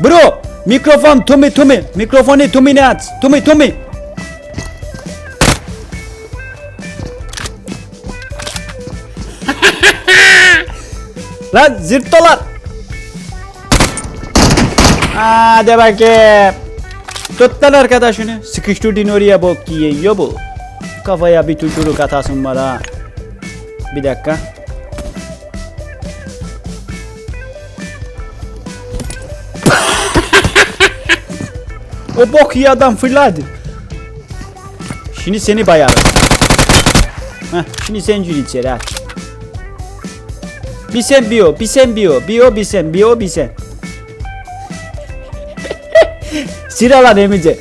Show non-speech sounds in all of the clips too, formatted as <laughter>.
Bro, mikrofon Tumi Tumi. Mikrofonu Tumi'ne at. Tumi Tumi. <laughs> Lan zırttolar. Hadi bakayım. Tut lan arkadaşını. Sıkıştırdın oraya bok yiyor bu. Kafaya bir tükürük atasın var ha. Bir dakika. O bok yiyen adam fırladı. Şimdi seni bayarım. Heh, şimdi sen gir içeri aç. Bir sen bir o, bir sen bir o, bir sen, bir o bir sen. <laughs> Sıralan Emice.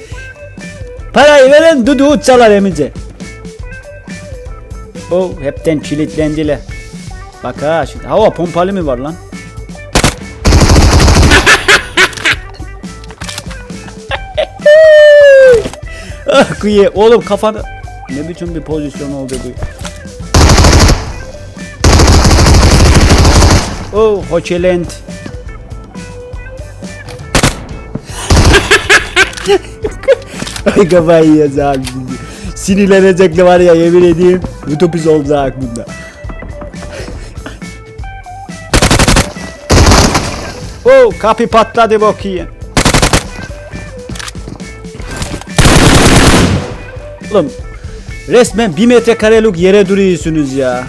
Parayı veren dudu çalar Emice. O hepten kilitlendiler. Bak ha şimdi hava pompalı mı var lan? <laughs> kuye oğlum kafanı ne biçim bir pozisyon oldu bu? Oh, Hoçelent. <laughs> Ay kafayı yiyeceğiz abi şimdi. Var ya yemin edeyim. Utopis olacak bunda. oh kapı patladı bakayım. Oğlum resmen bir metrekarelik yere duruyorsunuz ya.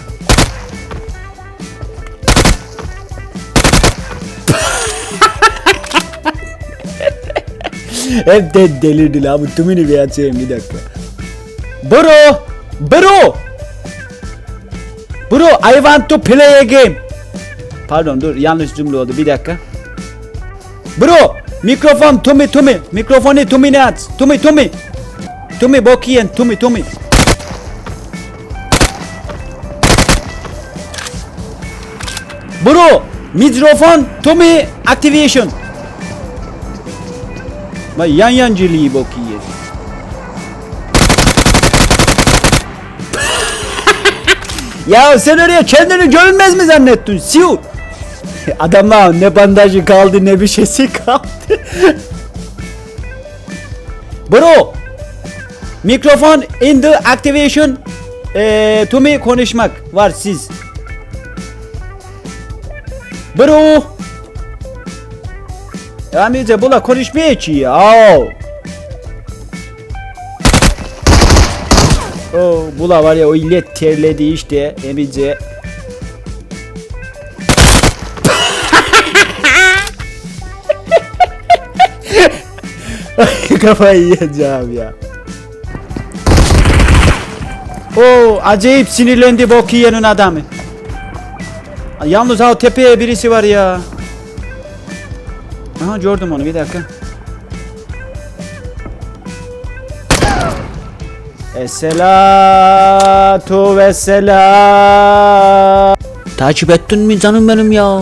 <laughs> Hep de delirdi la bu tümünü bir açayım bir dakika. Bro! Bro! Bro I want to play a game. Pardon dur yanlış cümle oldu bir dakika. Bro! Mikrofon Tumi Tumi. Mikrofonu Tumi'ne aç. Tumi Tumi. Tumi bok yiyen Tumi Tumi. Bro! Mikrofon Tumi activation. Vay yan yancılığı bok yiyor. ya sen oraya kendini görünmez mi zannettin? Siu. <laughs> Adamlar ne bandajı kaldı ne bir şeysi kaldı. <laughs> Bro. Mikrofon in the activation. Eee to me konuşmak var siz. Bro. Amice bula konuşmaya ya. Oh, bula var ya o illet terledi işte emice. Ay, <laughs> Kafayı yiyeceğim ya. Oo, acayip sinirlendi bok yiyenin adamı. Yalnız ha tepeye birisi var ya. Aha gördüm onu bir dakika. Esselatu vesselam. Takip ettin mi canım benim ya?